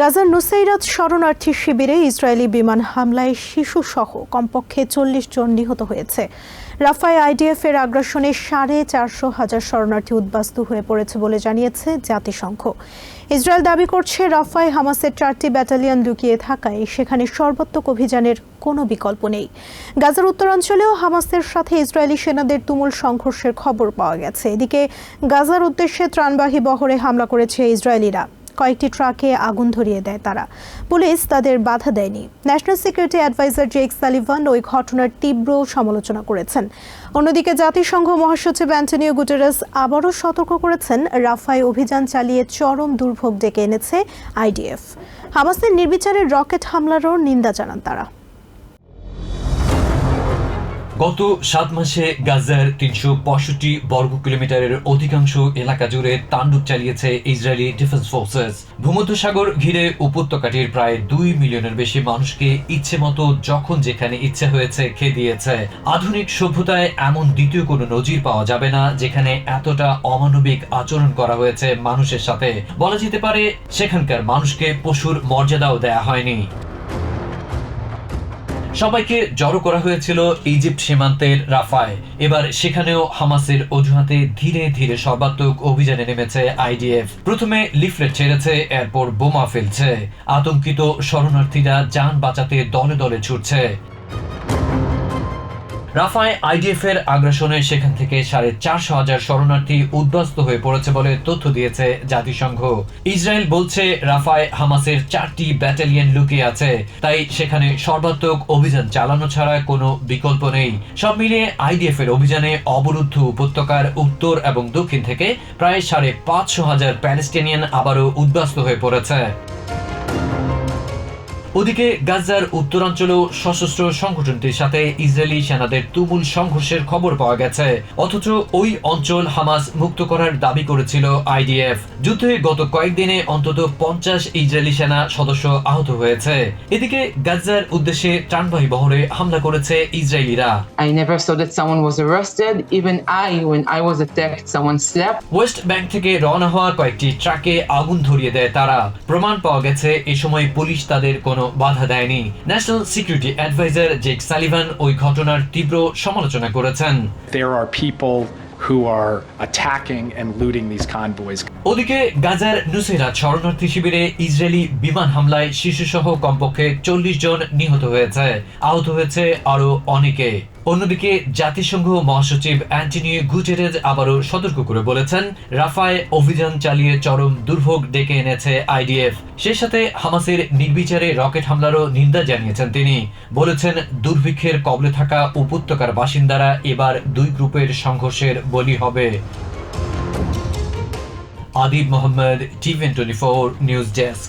গাজার নুসেইরাত শরণার্থী শিবিরে ইসরায়েলি বিমান হামলায় শিশুসহ কমপক্ষে চল্লিশ জন নিহত হয়েছে। রাফায় আইডিএফ এর আগ্রাসনে সাড়ে চারশো হাজার শরণার্থী উদ্বাস্তু হয়ে পড়েছে বলে জানিয়েছে জাতিসংঘ। ইসরায়েল দাবি করছে, রাফায় হামাসের চারটি ব্যাটালিয়ন লুকিয়ে থাকায় সেখানে সর্বাত্মক অভিযানের কোনো বিকল্প নেই। গাজার উত্তরাঞ্চলেও হামাসের সাথে ইসরায়েলি সেনাদের তুমুল সংঘর্ষের খবর পাওয়া গেছে। এদিকে গাজার উদ্দেশ্যে ত্রাণবাহী বহরে হামলা করেছে ইসরায়েলিরা। কয়েকটি ট্রাকে আগুন ধরিয়ে দেয় তারা। পুলিশ তাদের বাধা দেয়নি। National security adviser Jake Sullivan ওই ঘটনার তীব্র সমালোচনা করেছেন। অন্যদিকে জাতিসংঘ মহাসচিব অ্যান্টনিও গুটেরাস আবারও সতর্ক করেছেন, রাফায় অভিযান চালিয়ে চরম দুর্ভোগ ডেকে এনেছে আইডিএফ। হামাসের নির্বিচারে রকেট হামলারও নিন্দা জানান তারা। গত সাত মাসে গাজার তিনশো পঁয়ষট্টি বর্গ কিলোমিটারের অধিকাংশ এলাকা জুড়ে তাণ্ডব চালিয়েছে ইসরায়েলি ডিফেন্স ফোর্সেস। ভূমধ্যসাগর ঘিরে উপত্যকাটির প্রায় দুই মিলিয়নের বেশি মানুষকে ইচ্ছে মতো যখন যেখানে ইচ্ছে হয়েছে খেয়ে দিয়েছে আধুনিক সভ্যতায় এমন দ্বিতীয় কোনো নজির পাওয়া যাবে না, যেখানে এতটা অমানবিক আচরণ করা হয়েছে মানুষের সাথে। বলা যেতে পারে, সেখানকার মানুষকে পশুর মর্যাদাও দেয়া হয়নি। সবাইকে জড়ো করা হয়েছিল ইজিপ্ট সীমান্তের রাফায়। এবার সেখানেও হামাসের অজুহাতে ধীরে ধীরে সর্বাত্মক অভিযানে নেমেছে আইডিএফ। প্রথমে লিফলেট ছেড়েছে, এরপর বোমা ফেলছে। আতঙ্কিত শরণার্থীরা যান বাঁচাতে দলে দলে ছুটছে। রাফায় আইডিএফ এর আগ্রাসনে সেখান থেকে সাড়ে চারশো হাজার শরণার্থী উদ্বাস্ত হয়ে পড়েছে বলে তথ্য দিয়েছে জাতিসংঘ। ইসরায়েল বলছে, রাফায় হামাসের চারটি ব্যাটালিয়ন লুকিয়ে আছে। তাই সেখানে সর্বাত্মক অভিযান চালানো ছাড়া কোনো বিকল্প নেই। সব মিলিয়ে আইডিএফ এর অভিযানে অবরুদ্ধ উপত্যকার উত্তর এবং দক্ষিণ থেকে প্রায় সাড়ে পাঁচশো হাজার প্যালেস্টিনিয়ান আবারও উদ্বাস্ত হয়ে পড়েছে। ওদিকে গাজার উত্তরাঞ্চলেও সশস্ত্র সংগঠনটির সাথে ইসরায়েলি সেনাদের তুমুল সংঘর্ষের খবর পাওয়া গেছে। অথচ ওই অঞ্চল হামাস মুক্ত করার দাবি করেছিল আইডিএফ। যুদ্ধে গত কয়েকদিনে অন্তত পঞ্চাশ ইসরায়েলি সেনা সদস্য আহত হয়েছে। এদিকে গাজার উদ্দেশ্যে ত্রাণবাহী বহরে হামলা করেছে ইসরায়েলিরা। I never saw that someone was arrested. Even I, when I was attacked, someone slept. West Bank থেকে রওনা হওয়া কয়েকটি ট্রাকে আগুন ধরিয়ে দেয় তারা। প্রমাণ পাওয়া গেছে এ সময় পুলিশ তাদের কোনো বাধা দেয়নি national security adviser Jake Sullivan ওই ঘটনার তীব্র সমালোচনা করেছেন। There are people who are attacking and looting these convoys. ওদিকে গাজার নুসেরাত শরণার্থী শিবিরে ইসরায়েলি বিমান হামলায় শিশু সহ কমপক্ষে চল্লিশ জন নিহত হয়েছে। আহত হয়েছে আরও অনেকে। অন্যদিকে জাতিসংঘ মহাসচিব অ্যান্টনিও গুটেরেজ আবারও সতর্ক করে বলেছেন, রাফায় অভিযান চালিয়ে চরম দুর্ভোগ ডেকে এনেছে আইডিএফ। সে সাথে হামাসের নির্বিচারে রকেট হামলারও নিন্দা জানিয়েছেন তিনি। বলেছেন, দুর্ভিক্ষের কবলে থাকা উপত্যকার বাসিন্দারা এবার দুই গ্রুপের সংঘর্ষের বলি হবে। Adib Mohammad TVN twenty four, news desk.